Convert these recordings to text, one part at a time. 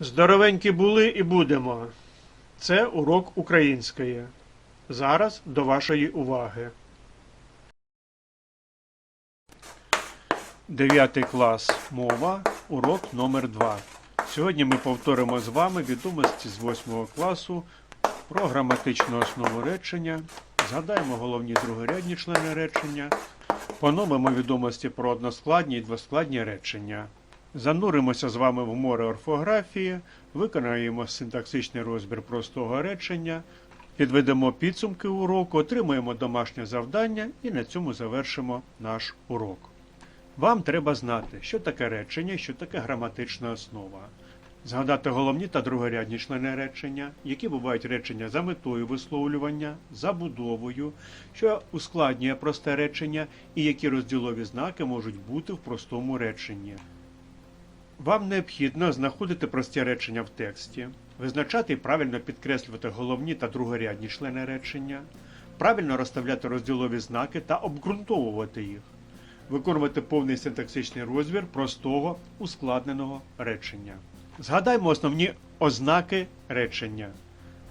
Здоровенькі були і будемо. Це урок української. Зараз до вашої уваги. Дев'ятий клас мова, урок номер 2 Сьогодні ми повторимо з вами відомості з 8 класу про граматичну основу речення, згадаємо головні другорядні члени речення, поновимо відомості про односкладні і двоскладні речення. Зануримося з вами в море орфографії, виконаємо синтаксичний розбір простого речення, підведемо підсумки уроку, отримаємо домашнє завдання і на цьому завершимо наш урок. Вам треба знати, що таке речення, що таке граматична основа. Згадати головні та другорядні члени речення, які бувають речення за метою висловлювання, забудовою, що ускладнює просте речення, і які розділові знаки можуть бути в простому реченні. Вам необхідно знаходити прості речення в тексті, визначати і правильно підкреслювати головні та другорядні члени речення, правильно розставляти розділові знаки та обґрунтовувати їх, виконувати повний синтаксичний розбір простого ускладненого речення. Згадаймо основні ознаки речення.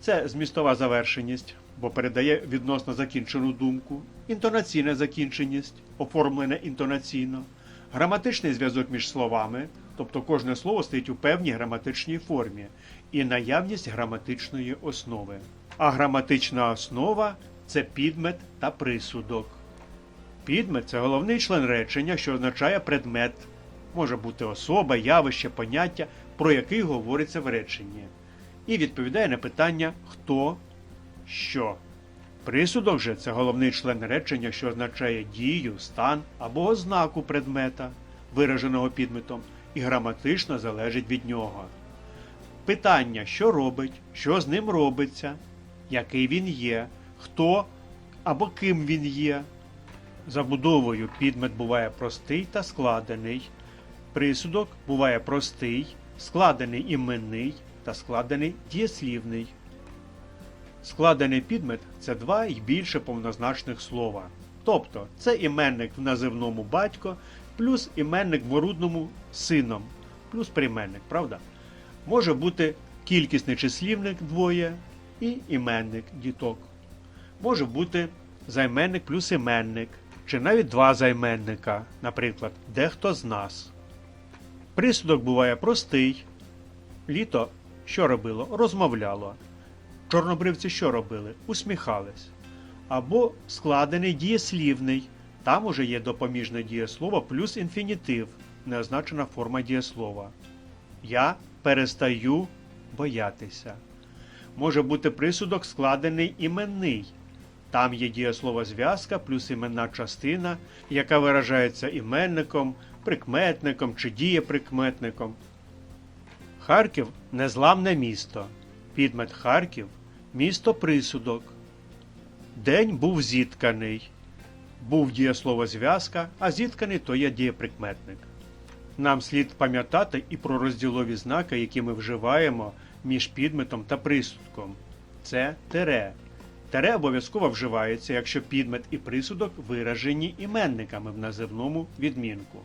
Це змістова завершеність, бо передає відносно закінчену думку, інтонаційна закінченість, оформлене інтонаційно, граматичний зв'язок між словами, тобто кожне слово стоїть у певній граматичній формі, і наявність граматичної основи. А граматична основа це підмет та присудок. Підмет це головний член речення, що означає предмет, може бути особа, явище, поняття, про який говориться в реченні, і відповідає на питання хто, що. Присудок же це головний член речення, що означає дію, стан або ознаку предмета, вираженого підметом, і граматично залежить від нього. Питання, що робить, що з ним робиться, який він є, хто або ким він є. Забудовою підмет буває простий та складений. Присудок буває простий, складений іменний та складений дієслівний. Складений підмет це два і більше повнозначних слова. Тобто це іменник в називному батько, плюс іменник в орудному сином, плюс прийменник, правда? Може бути кількісний числівник двоє і іменник діток. Може бути займенник плюс іменник, чи навіть два займенника, наприклад, дехто з нас. Присудок буває простий. Літо що робило? Розмовляло. Чорнобривці що робили? Усміхались. Або складений дієслівний. Там уже є допоміжне дієслово плюс інфінітив, неозначена форма дієслова. Я перестаю боятися. Може бути присудок складений іменний. Там є дієслово зв'язка плюс іменна частина, яка виражається іменником, прикметником чи дієприкметником. Харків незламне місто. Підмет Харків місто присудок. День був зітканий. Був дієслово зв'язка, а зітканий то є дієприкметник. Нам слід пам'ятати і про розділові знаки, які ми вживаємо між підметом та присудком. Це тере. Тере обов'язково вживається, якщо підмет і присудок виражені іменниками в називному відмінку.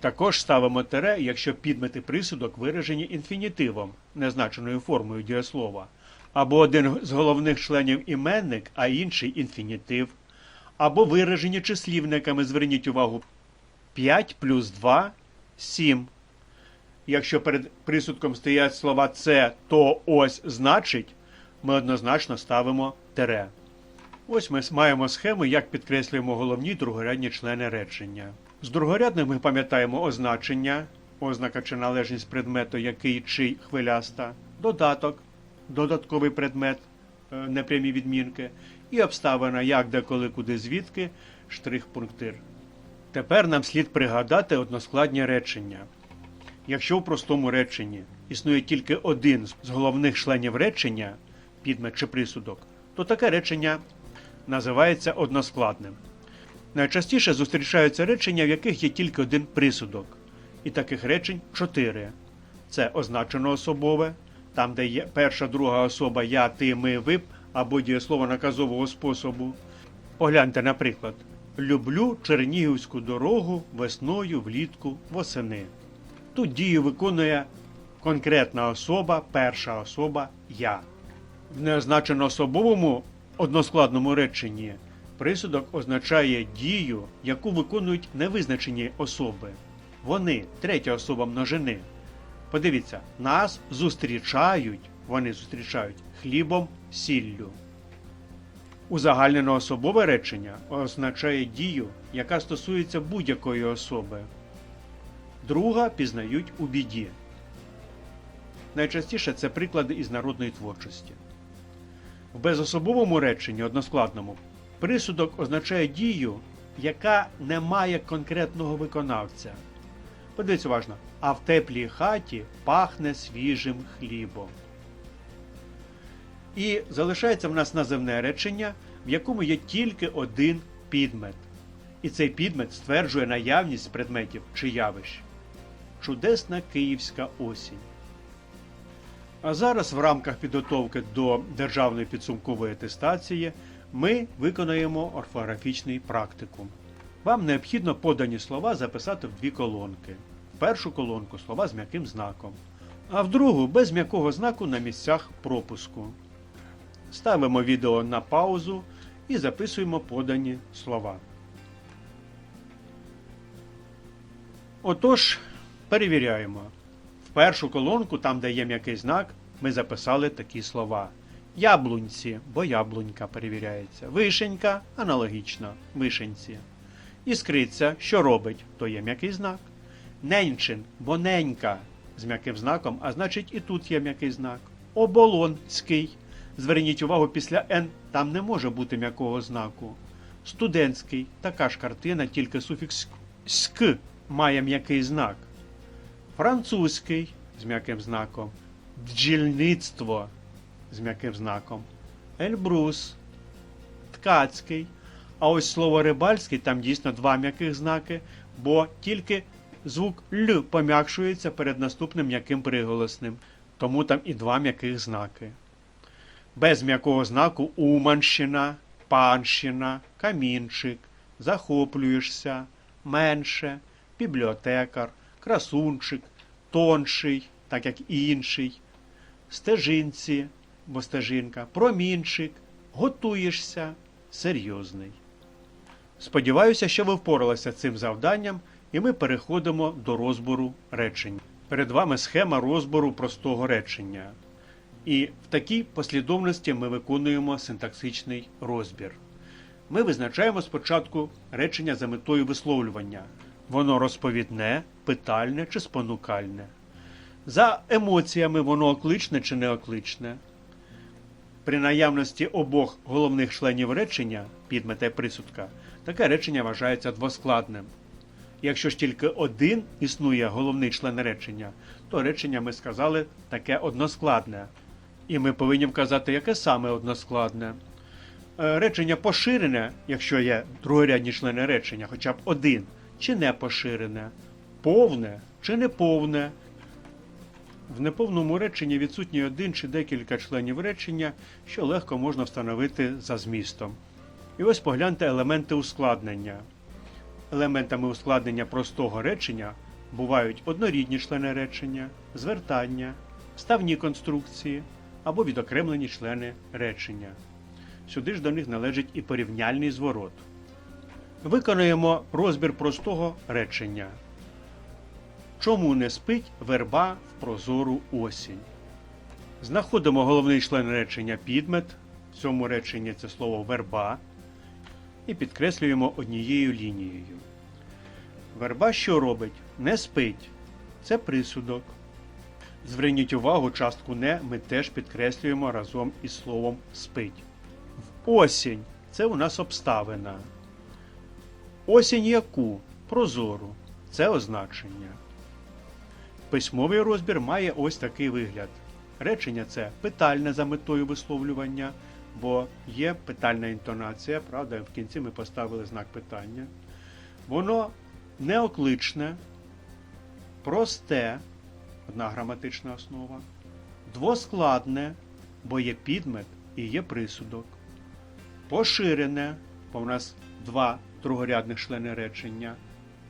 Також ставимо тере, якщо підмет і присудок виражені інфінітивом, незначеною формою дієслова, або один з головних членів іменник, а інший інфінітив, або виражені числівниками, зверніть увагу, 5 плюс 2 7. Якщо перед присудком стоять слова це, то ось значить, ми однозначно ставимо тере. Ось ми маємо схему, як підкреслюємо головні другорядні члени речення. З другорядних ми пам'ятаємо означення, ознака чи належність предмету, який чий хвиляста, додаток, додатковий предмет, е, непрямі відмінки, і обставина як, де, коли, куди, звідки, штрих-пунктир. Тепер нам слід пригадати односкладні речення. Якщо в простому реченні існує тільки один з головних членів речення, підмет чи присудок, то таке речення називається односкладним. Найчастіше зустрічаються речення, в яких є тільки один присудок. І таких речень чотири. Це означено особове, там, де є перша, друга особа я, ти, ми, ви або дієслово наказового способу. Погляньте, наприклад, люблю Чернігівську дорогу весною, влітку, восени. Тут дію виконує конкретна особа, перша особа я. В неозначено особовому односкладному реченні присудок означає дію, яку виконують невизначені особи. Вони третя особа множини. Подивіться, нас зустрічають, вони зустрічають хлібом, сіллю. Узагальнене особове речення означає дію, яка стосується будь-якої особи. Друга пізнають у біді. Найчастіше це приклади із народної творчості. В безособовому реченні односкладному присудок означає дію, яка не має конкретного виконавця. Подивіться уважно, а в теплій хаті пахне свіжим хлібом. І залишається в нас наземне речення, в якому є тільки один підмет. І цей підмет стверджує наявність предметів чи явищ. Чудесна київська осінь. А зараз в рамках підготовки до державної підсумкової атестації ми виконаємо орфографічний практикум. Вам необхідно подані слова записати в дві колонки. В першу колонку слова з м'яким знаком, а в другу без м'якого знаку на місцях пропуску. Ставимо відео на паузу і записуємо подані слова. Отож, перевіряємо. В першу колонку, там де є м'який знак, ми записали такі слова. Яблунці, бо яблунька перевіряється. Вишенька аналогічно вишенці. Іскриця, що робить, то є м'який знак. Ненчин, бо ненька з м'яким знаком, а значить і тут є м'який знак. Оболонський. Зверніть увагу, після Н там не може бути м'якого знаку. Студентський така ж картина, тільки суфікс ськ має м'який знак. Французький з м'яким знаком. Бджільництво з м'яким знаком. Ельбрус. Ткацький. А ось слово рибальський там дійсно два м'яких знаки, бо тільки звук Л пом'якшується перед наступним м'яким приголосним. Тому там і два м'яких знаки. Без м'якого знаку Уманщина, панщина, камінчик, захоплюєшся, менше, бібліотекар, красунчик, тонший, так як і інший, стежинці, бо стежинка, промінчик, готуєшся, серйозний. Сподіваюся, що ви впоралися цим завданням, і ми переходимо до розбору речень. Перед вами схема розбору простого речення. І в такій послідовності ми виконуємо синтаксичний розбір. Ми визначаємо спочатку речення за метою висловлювання. Воно розповідне, питальне чи спонукальне. За емоціями воно окличне чи неокличне. При наявності обох головних членів речення, підмета і присудка, таке речення вважається двоскладним. Якщо ж тільки один існує головний член речення, то речення ми сказали таке односкладне. І ми повинні вказати, яке саме односкладне. Е, Речення поширене, якщо є другорядні члени речення, хоча б один, чи не поширене, повне чи неповне. В неповному реченні відсутній один чи декілька членів речення, що легко можна встановити за змістом. І ось погляньте елементи ускладнення. Елементами ускладнення простого речення бувають однорідні члени речення, звертання, вставні конструкції або відокремлені члени речення. Сюди ж до них належить і порівняльний зворот. Виконуємо розбір простого речення. Чому не спить верба в прозору осінь? Знаходимо головний член речення підмет. В цьому реченні це слово верба. І підкреслюємо однією лінією. Верба що робить? Не спить. Це присудок. Зверніть увагу, частку не ми теж підкреслюємо разом із словом спить. В осінь це у нас обставина. Осінь яку? Прозору. Це означення. Письмовий розбір має ось такий вигляд. Речення це питальне за метою висловлювання, бо є питальна інтонація, правда, в кінці ми поставили знак питання. Воно неокличне, просте, одна граматична основа, двоскладне, бо є підмет і є присудок, поширене, бо в нас два другорядних члени речення,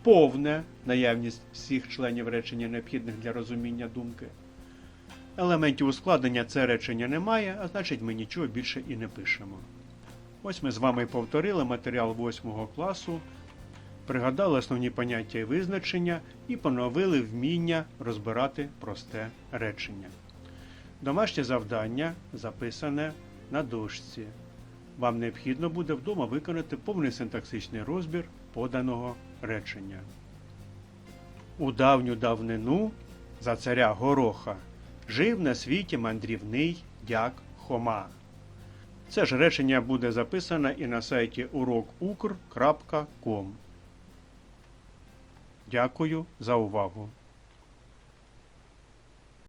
повне наявність всіх членів речення необхідних для розуміння думки, Елементів ускладнення це речення немає, а значить ми нічого більше і не пишемо. Ось ми з вами повторили матеріал 8 класу, пригадали основні поняття і визначення і поновили вміння розбирати просте речення. Домашнє завдання записане на дошці. Вам необхідно буде вдома виконати повний синтаксичний розбір поданого речення. У давню давнину за царя Гороха жив на світі мандрівний дяк Хома. Це ж речення буде записано і на сайті урокукр.com. Дякую за увагу!